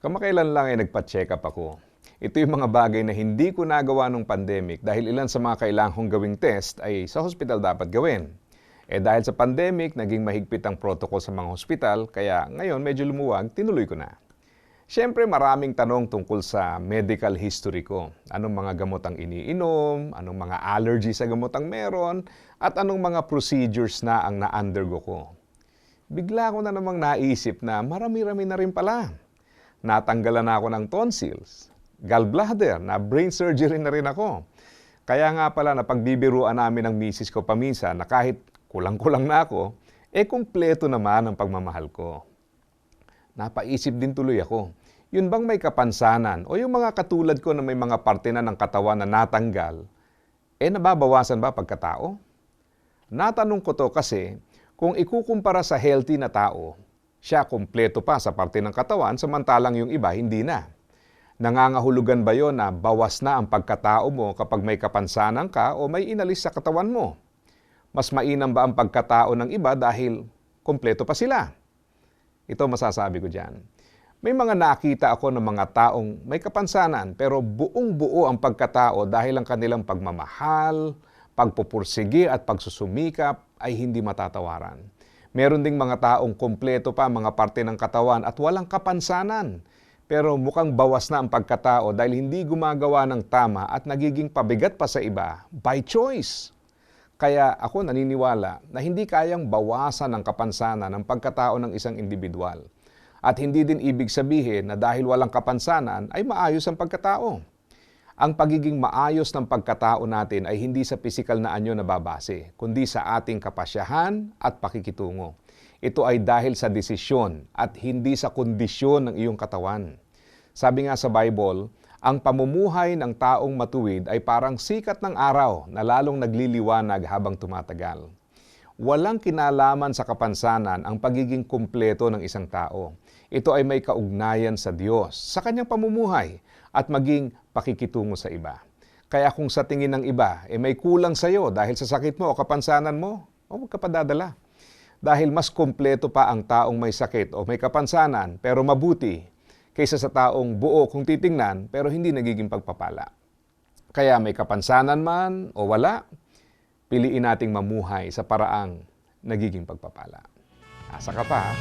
Kamakailan lang ay nagpa-check up ako. Ito yung mga bagay na hindi ko nagawa nung pandemic dahil ilan sa mga kailangan kong gawing test ay sa hospital dapat gawin. Eh dahil sa pandemic, naging mahigpit ang protocol sa mga hospital, kaya ngayon medyo lumuwag, tinuloy ko na. Siyempre maraming tanong tungkol sa medical history ko. Anong mga gamot ang iniinom, anong mga allergy sa gamot ang meron, at anong mga procedures na ang na-undergo ko. Bigla ko na namang naisip na marami-rami na rin pala. Natanggalan na ako ng tonsils, gallbladder, na brain surgery na rin ako. Kaya nga pala napagbibiruan namin ng misis ko paminsan na kahit kulang-kulang na ako, eh kumpleto naman ang pagmamahal ko. Napaisip din tuloy ako, yun bang may kapansanan o yung mga katulad ko na may mga parte na ng katawan na natanggal, eh nababawasan ba pagkatao? Natanong ko to kasi kung ikukumpara sa healthy na tao, siya kumpleto pa sa parte ng katawan samantalang yung iba hindi na. Nangangahulugan ba yon na bawas na ang pagkatao mo kapag may kapansanan ka o may inalis sa katawan mo? Mas mainam ba ang pagkatao ng iba dahil kumpleto pa sila? Ito masasabi ko dyan. May mga nakita ako ng mga taong may kapansanan pero buong buo ang pagkatao dahil ang kanilang pagmamahal, pagpupursigi at pagsusumikap ay hindi matatawaran. Meron ding mga taong kumpleto pa mga parte ng katawan at walang kapansanan. Pero mukhang bawas na ang pagkatao dahil hindi gumagawa ng tama at nagiging pabigat pa sa iba by choice. Kaya ako naniniwala na hindi kayang bawasan ang kapansanan ng pagkatao ng isang individual. At hindi din ibig sabihin na dahil walang kapansanan ay maayos ang pagkatao. Ang pagiging maayos ng pagkatao natin ay hindi sa pisikal na anyo nababase, kundi sa ating kapasyahan at pakikitungo. Ito ay dahil sa desisyon at hindi sa kondisyon ng iyong katawan. Sabi nga sa Bible, ang pamumuhay ng taong matuwid ay parang sikat ng araw na lalong nagliliwanag habang tumatagal. Walang kinalaman sa kapansanan ang pagiging kumpleto ng isang tao. Ito ay may kaugnayan sa Diyos, sa kanyang pamumuhay, at maging pakikitungo sa iba. Kaya kung sa tingin ng iba, eh may kulang sa iyo dahil sa sakit mo o kapansanan mo, o huwag ka pa dadala. Dahil mas kumpleto pa ang taong may sakit o may kapansanan pero mabuti kaysa sa taong buo kung titingnan pero hindi nagiging pagpapala. Kaya may kapansanan man o wala, piliin nating mamuhay sa paraang nagiging pagpapala. Asa ka pa ha?